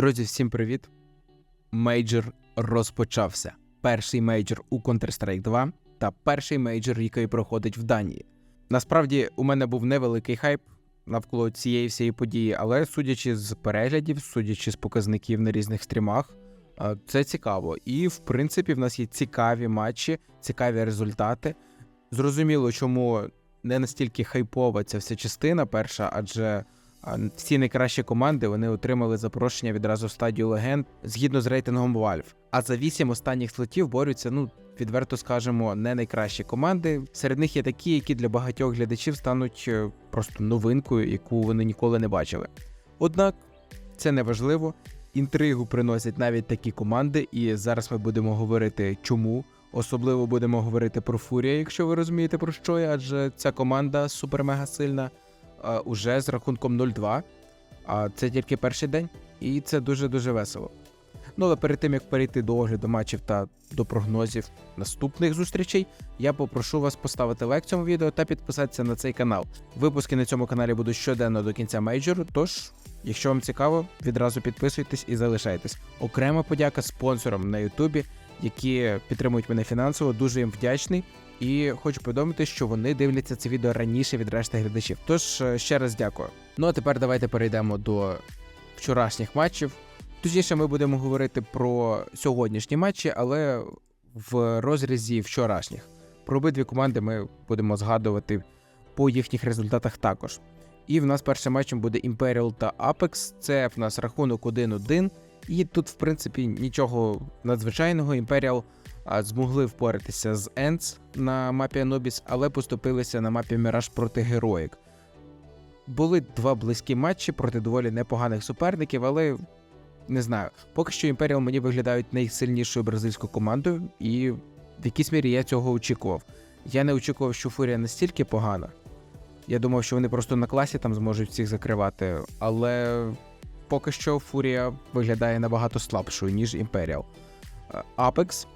Друзі, всім привіт! Мейджор розпочався. Перший мейджор у Counter-Strike 2 та перший мейджор, який проходить в Данії. Насправді, у мене був невеликий хайп навколо цієї всієї події, але судячи з переглядів, судячи з показників на різних стрімах, е, це цікаво. І в принципі, в нас є цікаві матчі, цікаві результати. Зрозуміло, чому не настільки хайпова ця вся частина перша, адже всі найкращі команди вони отримали запрошення відразу в стадію легенд згідно з рейтингом Valve. А за вісім останніх слотів борються, ну відверто скажемо, не найкращі команди. Серед них є такі, які для багатьох глядачів стануть е, просто новинкою, яку вони ніколи не бачили. Однак це не важливо. Інтригу приносять навіть такі команди, і зараз ми будемо говорити, чому. Особливо будемо говорити про Фурія, якщо ви розумієте про що я, адже ця команда супер-мега сильна уже з рахунком 0-2. А це тільки перший день, і це дуже-дуже весело. Ну але перед тим як перейти до огляду матчів та до прогнозів наступних зустрічей, я попрошу вас поставити лайк цьому відео та підписатися на цей канал. Випуски на цьому каналі будуть щоденно до кінця мейджору, тож, якщо вам цікаво, відразу підписуйтесь і залишайтесь. Окрема подяка спонсорам на Ютубі, які підтримують мене фінансово, дуже їм вдячний. І хочу повідомити, що вони дивляться це відео раніше від решти глядачів. Тож е, ще раз дякую. Ну а тепер давайте перейдемо до вчорашніх матчів. Точніше, ми будемо говорити про сьогоднішні матчі, але в розрізі вчорашніх. Про обидві команди ми будемо згадувати по їхніх результатах також. І в нас першим матчем буде Imperial та Apex. Це в нас рахунок 1-1. І тут, в принципі, нічого надзвичайного. Imperial змогли впоратися з Ends на мапі Anubis, але поступилися на мапі Mirage проти Heroic. Були два близькі матчі проти доволі непоганих суперників, але не знаю. Поки що Imperial мені виглядають найсильнішою бразильською командою, і в якійсь мірі я цього очікував. Я не очікував, що Фурія настільки погана. Я думав, що вони просто на класі там зможуть всіх закривати, але поки що Фурія виглядає набагато слабшою, ніж Imperial. Е, Apex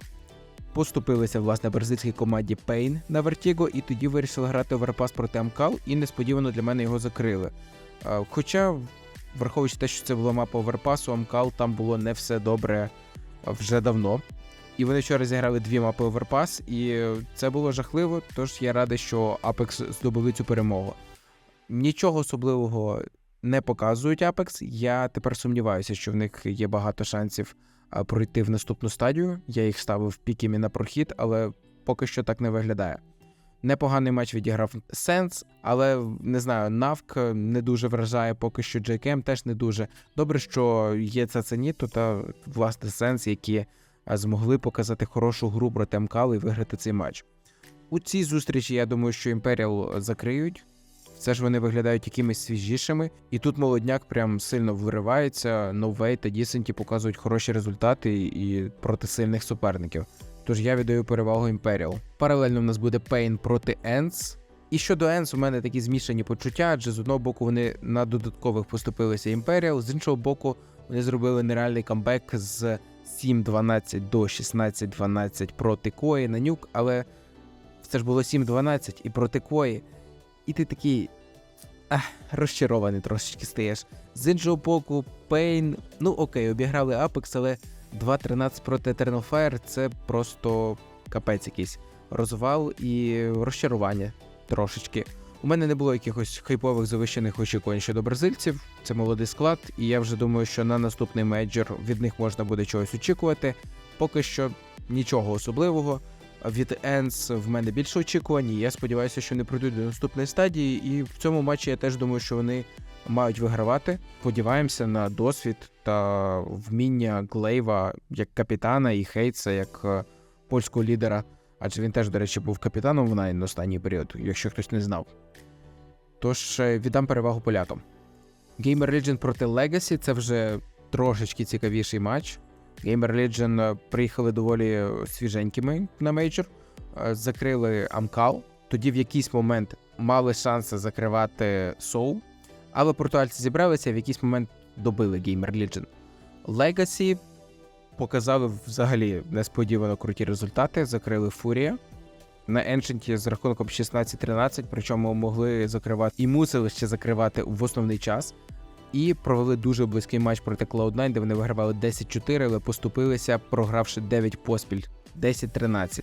поступилися власне бразильській команді Pain на Vertigo, і тоді вирішили грати оверпас проти Амкал, і несподівано для мене його закрили. Хоча, враховуючи те, що це була мапа оверпасу, Амкал там було не все добре вже давно. І вони вчора зіграли дві мапи оверпас, і це було жахливо. Тож я радий, що Apex здобули цю перемогу. Нічого особливого не показують Apex. Я тепер сумніваюся, що в них є багато шансів пройти в наступну стадію. Я їх ставив піками на прохід, але поки що так не виглядає. Непоганий матч відіграв Сенс, але не знаю, Навк не дуже вражає, поки що JKM теж не дуже. Добре, що є Цаценіто та власне Сенс, які змогли показати хорошу гру проти МКАЛ і виграти цей матч. У цій зустрічі я думаю, що Імперіал закриють. Все ж вони виглядають якимись свіжішими, і тут молодняк прям сильно виривається. Новей та Дісенті показують хороші результати і проти сильних суперників. Тож я віддаю перевагу Імперіал. Паралельно в нас буде Пейн проти Енс. І щодо Енс, у мене такі змішані почуття, адже з одного боку вони на додаткових поступилися Імперіал, з іншого боку, вони зробили нереальний камбек з 7-12 до 16-12 проти Кої на нюк, але це ж було 7-12 і проти Кої. І ти такий ах, розчарований трошечки стаєш. З іншого боку, Пейн, ну окей, обіграли Apex, але 2-13 проти Eternal Fire це просто капець якийсь розвал і розчарування трошечки. У мене не було якихось хайпових завищених очікувань щодо бразильців. Це молодий склад, і я вже думаю, що на наступний мейджор від них можна буде чогось очікувати. Поки що нічого особливого. Від Енс в мене більше очікувань. Я сподіваюся, що вони пройдуть до наступної стадії. І в цьому матчі я теж думаю, що вони мають вигравати. Сподіваємося на досвід та вміння Глейва як капітана і Хейтса як е, польського лідера. Адже він теж, до речі, був капітаном в останній період, якщо хтось не знав. Тож е, віддам перевагу полякам. Gamer Legion проти Legacy це вже трошечки цікавіший матч. Gamer Legion е, приїхали доволі свіженькими на мейджор, е, закрили Амкал. Тоді в якийсь момент мали шанси закривати Soul, але португальці зібралися в якийсь момент добили Gamer Legion. Legacy показали взагалі несподівано круті результати, закрили Фурія. На Ancient з рахунком 16-13, причому могли закривати і мусили ще закривати в основний час. І провели дуже близький матч проти Cloud9, де вони вигравали 10-4, але поступилися, програвши 9 поспіль 10-13.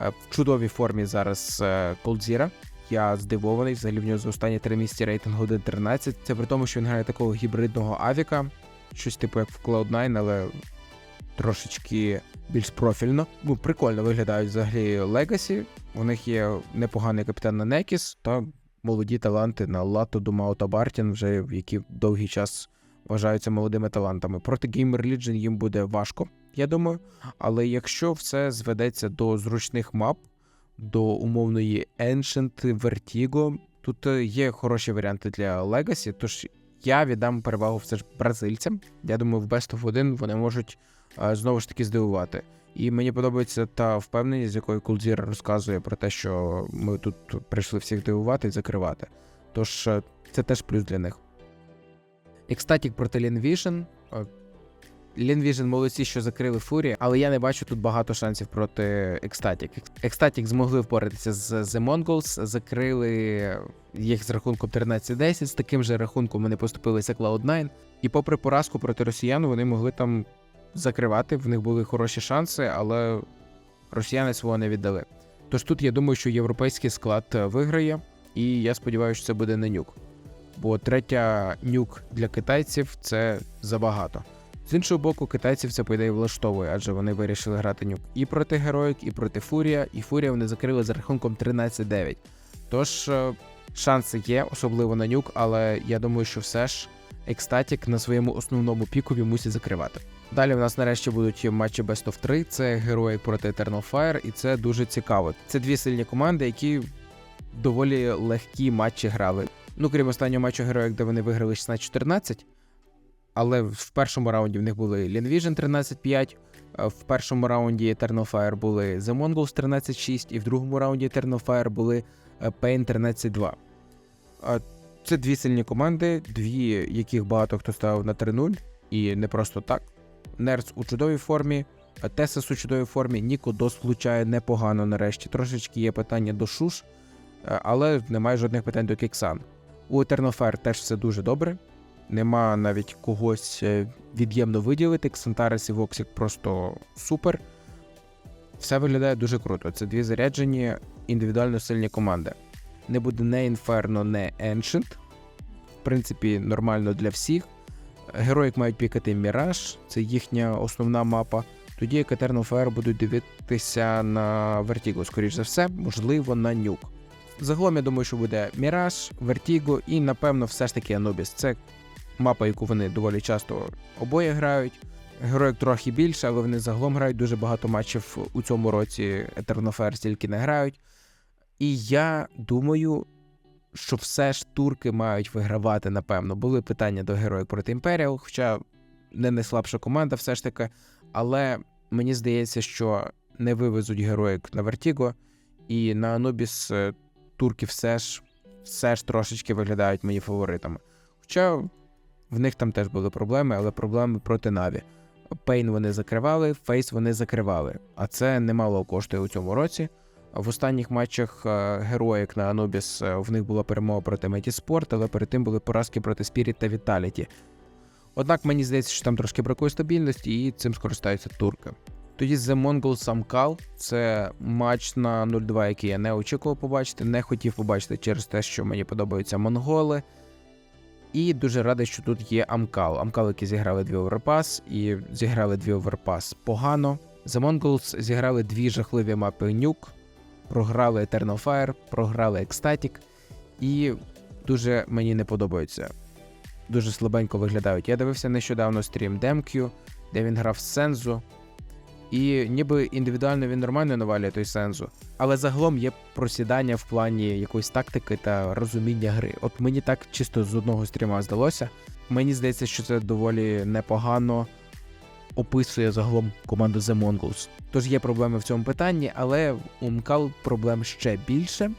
Е, В чудовій формі зараз е, Колдзіра. Я здивований, взагалі в нього за останні три місяці рейтинг 1.13. Це при тому, що він грає такого гібридного авіка, щось типу як в Cloud9, але трошечки більш профільно. Ну, прикольно виглядають взагалі Legacy. У них є непоганий капітан на Некіс та молоді таланти на Лато, Думао та Бартін, вже які довгий час вважаються молодими талантами. Проти Gamer Legion їм буде важко, я думаю. Але якщо все зведеться до зручних мап, до умовної Ancient, Vertigo, тут е, є хороші варіанти для Legacy, тож я віддам перевагу все ж бразильцям. Я думаю, в Best of 1 вони можуть е, знову ж таки здивувати. І мені подобається та впевненість, з якою Кулдзір розказує про те, що ми тут прийшли всіх дивувати і закривати. Тож е, це теж плюс для них. Екстатік проти Лінвіжн. Лінвіжн молодці, що закрили Фурі, але я не бачу тут багато шансів проти Екстатік. Екстатік змогли впоратися з The Mongols, закрили їх з рахунком 13-10. З таким же рахунком вони поступилися Cloud9. І попри поразку проти росіян, вони могли там закривати. В них були хороші шанси, але росіяни свого не віддали. Тож тут я думаю, що європейський склад е, виграє, і я сподіваюся, що це буде не нюк. Бо третя нюк для китайців це забагато. З іншого боку, китайців це по ідеї влаштовує, адже вони вирішили грати нюк і проти Героїк, і проти Фурія, і Фурія вони закрили за рахунком 13-9. Тож е, шанси є, особливо на нюк, але я думаю, що все ж Екстатік на своєму основному пікові мусить закривати. Далі в нас нарешті будуть матчі Best of 3, це Героїк проти Eternal Fire, і це дуже цікаво. Це дві сильні команди, які доволі легкі матчі грали. Ну, крім останнього матчу Героїк, де вони виграли 16-14. Але в першому раунді в них були Linvision 13-5, в першому раунді Eternal Fire були The Mongols 13-6, і в другому раунді Eternal Fire були е, Pain 13-2. Це дві сильні команди, дві, яких багато хто ставив на 3-0, і не просто так. Нерц у чудовій формі, Тесас у чудовій формі, Ніко Дос влучає непогано нарешті. Трошечки є питання до Шуш, е, але немає жодних питань до Кіксан. У Fire теж все дуже добре. Нема навіть когось е, від'ємно виділити. Ксантарес і Воксік просто супер. Все виглядає дуже круто. Це дві заряджені індивідуально сильні команди. Не буде не Inferno, не Ancient. В принципі, нормально для всіх. Героїк мають пікати Міраж, це їхня основна мапа. Тоді Eternal Fire будуть дивитися на Vertigo, скоріш за все, можливо, на нюк. Загалом я думаю, що буде Міраж, Vertigo і, напевно, все ж таки Anubis. Це мапа, яку вони доволі часто обоє грають. Героїк трохи більше, але вони загалом грають дуже багато матчів у цьому році. Fire стільки не грають. І я думаю, що все ж турки мають вигравати, напевно. Були питання до героїк проти Імперіал, хоча не найслабша команда, все ж таки. Але мені здається, що не вивезуть героїк на Вертіго, і на Анубіс е, турки все ж все ж трошечки виглядають мені фаворитами. Хоча в них там теж були проблеми, але проблеми проти Наві. Пейн вони закривали, Фейс вони закривали. А це немало коштує у цьому році. В останніх матчах е, героїк на Анубіс е, в них була перемога проти Метіспорт, але перед тим були поразки проти Spirit та Vitality. Однак мені здається, що там трошки бракує стабільності, і цим скористаються турки. Тоді The Mongols Samkal – це матч на 0-2, який я не очікував побачити, не хотів побачити через те, що мені подобаються монголи. І дуже радий, що тут є Амкал. Амкал, які зіграли дві оверпас, і зіграли дві оверпас погано. The Mongols зіграли дві жахливі мапи нюк, програли Eternal Fire, програли Ecstatic, і дуже мені не подобаються. Дуже слабенько виглядають. Я дивився нещодавно стрім Демкю, де він грав з Сензу. І ніби індивідуально він нормально навалює той Сензу, але загалом є просідання в плані якоїсь тактики та розуміння гри. От мені так чисто з одного стріма здалося. Мені здається, що це доволі непогано описує загалом команду The Mongols. Тож є проблеми в цьому питанні, але у МКАЛ проблем ще більше.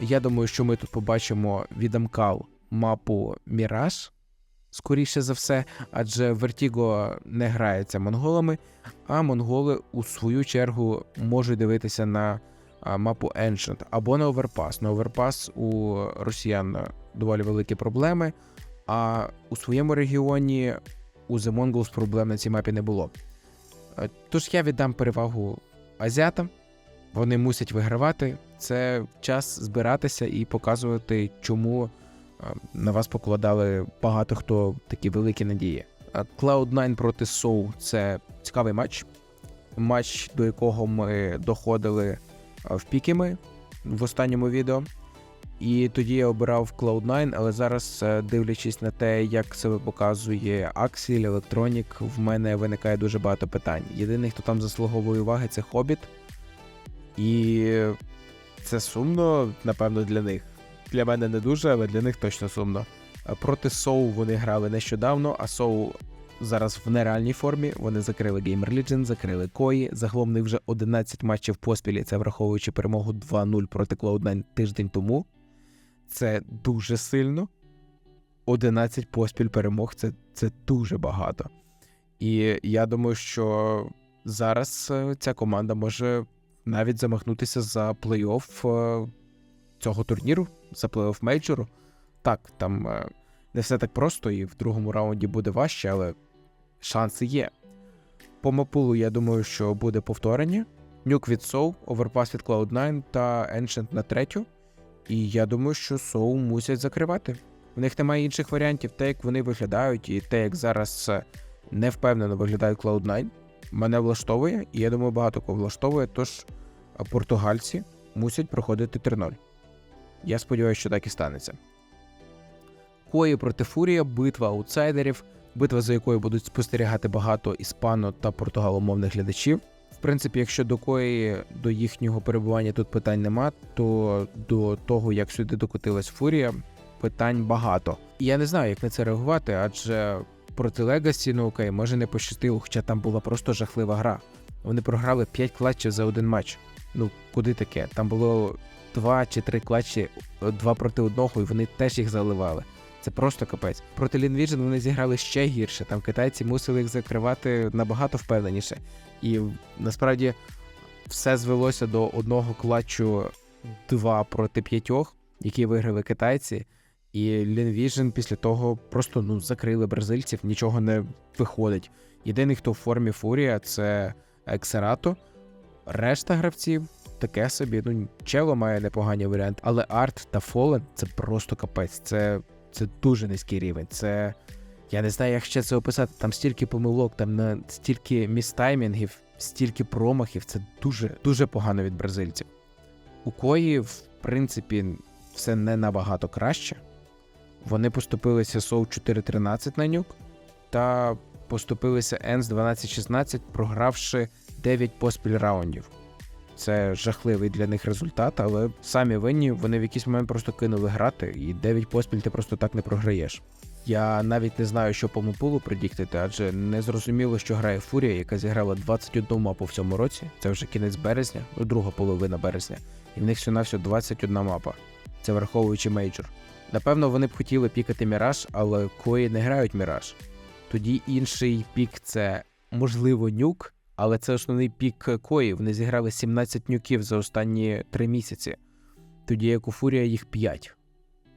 Я думаю, що ми тут побачимо від МКАЛ мапу Міраж, скоріше за все, адже Vertigo не грається монголами, а монголи у свою чергу можуть дивитися на мапу Ancient або на Overpass. На Overpass у росіян доволі великі проблеми. А у своєму регіоні у The Mongols проблем на цій мапі не було. Е, Тож я віддам перевагу азіатам. Вони мусять вигравати. Це час збиратися і показувати, чому е, на вас покладали багато хто такі великі надії. А Cloud9 проти SOU – це цікавий матч. Матч, до якого ми доходили е, в піками в останньому відео. І тоді я обирав Cloud9, але зараз, е, дивлячись на те, як себе показує Axel, Electronic, в мене виникає дуже багато питань. Єдиний, хто там заслуговує уваги, це Hobbit. І це сумно, напевно, для них. Для мене не дуже, але для них точно сумно. Е, Проти Соу вони грали нещодавно, а Соу зараз в нереальній формі. Вони закрили Gamer Legion, закрили Кої. Загалом них вже 11 матчів поспіль, це враховуючи перемогу 2-0 проти Cloud9 тиждень тому. Це дуже сильно. 11 поспіль перемог це, це дуже багато. І я думаю, що зараз е, ця команда може навіть замахнутися за плей-офф е, цього турніру, за плей-офф мейджору. Так, там е, не все так просто, і в другому раунді буде важче, але шанси є. По мапулу, я думаю, що буде повторення. Нюк від Соу, Overpass від Cloud9 та Ancient на третю. І я думаю, що Соу мусять закривати. В них немає інших варіантів, те, як вони виглядають, і те, як зараз е, невпевнено виглядає Cloud9, мене влаштовує, і я думаю, багато кого влаштовує. Тож е, португальці мусять проходити 3-0. Я сподіваюся, що так і станеться. Кої проти Фурія, битва аутсайдерів, битва, за якою будуть спостерігати багато іспано та португаломовних глядачів. В принципі, якщо до кої до їхнього перебування тут питань нема, то до того, як сюди докотилась Фурія, питань багато. І я не знаю, як на це реагувати, адже проти Легасі, ну окей, може не пощастило, хоча там була просто жахлива гра. Вони програли 5 клатчів за один матч. Ну, куди таке? Там було 2 чи 3 клатчі, два проти одного, і вони теж їх заливали. Це просто капець. Проти Лінвіжн вони зіграли ще гірше. Там китайці мусили їх закривати набагато впевненіше. І насправді все звелося до одного клатчу 2 проти 5, які виграли китайці. І Лінвіжн після того просто ну закрили бразильців, нічого не виходить. Єдиний, хто в формі Фурія, це Ексерато. Решта гравців таке собі. Ну, Чело має непогані варіанти, але Арт та Фолен це просто капець. Це, це дуже низький рівень. Це. Я не знаю, як ще це описати. Там стільки помилок, там на стільки містаймінгів, стільки промахів. Це дуже дуже погано від бразильців. У кої, в принципі, все не набагато краще. Вони поступилися Соу 4-13 на нюк та поступилися Енс 12-16, програвши 9 поспіль раундів. Це жахливий для них результат, але самі винні вони в якийсь момент просто кинули грати, і 9 поспіль ти просто так не програєш. Я навіть не знаю, що по мопулу предіктити, адже не зрозуміло, що грає Фурія, яка зіграла 21 мапу в цьому році. Це вже кінець березня, ну друга половина березня, і в них всього навсього 21 мапа. Це враховуючи мейджор. Напевно, вони б хотіли пікати Міраж, але кої не грають Міраж. Тоді інший пік це можливо нюк, але це основний пік кої. Вони зіграли 17 нюків за останні 3 місяці. Тоді як у Фурія їх 5.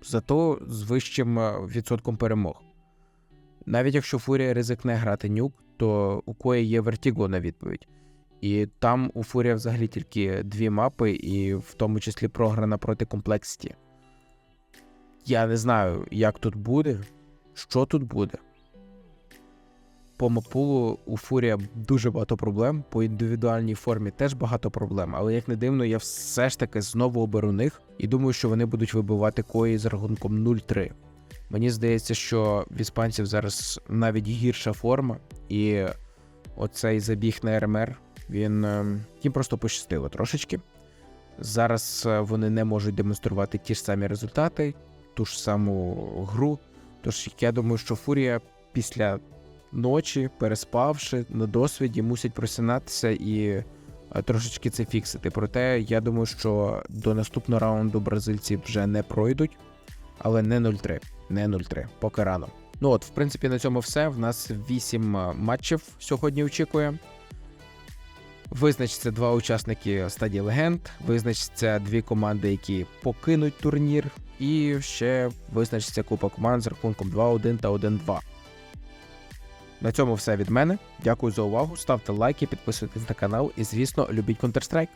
Зато з вищим е, відсотком перемог. Навіть якщо Фурія ризикне грати нюк, то у кої є Вертіго на відповідь. І там у Фурія взагалі тільки дві мапи, і в тому числі програна проти комплексті. Я не знаю, як тут буде, що тут буде. По мапулу у Фурія дуже багато проблем, по індивідуальній формі теж багато проблем, але як не дивно, я все ж таки знову оберу них і думаю, що вони будуть вибивати кої з рахунком 0-3. Мені здається, що в іспанців зараз навіть гірша форма, і оцей забіг на РМР, він е, їм просто пощастило трошечки. Зараз е, вони не можуть демонструвати ті ж самі результати, ту ж саму гру. Тож я думаю, що Фурія після ночі, переспавши на досвіді, мусять просинатися і е, трошечки це фіксити. Проте я думаю, що до наступного раунду бразильці вже не пройдуть, але не 0-3. Не 0-3, поки рано. Ну от, в принципі, на цьому все. В нас 8 матчів сьогодні очікує. Визначиться два учасники стадії легенд, визначиться дві команди, які покинуть турнір, і ще визначиться купа команд з рахунком 2-1 та 1-2. На цьому все від мене. Дякую за увагу. Ставте лайки, підписуйтесь на канал і, звісно, любіть Counter-Strike.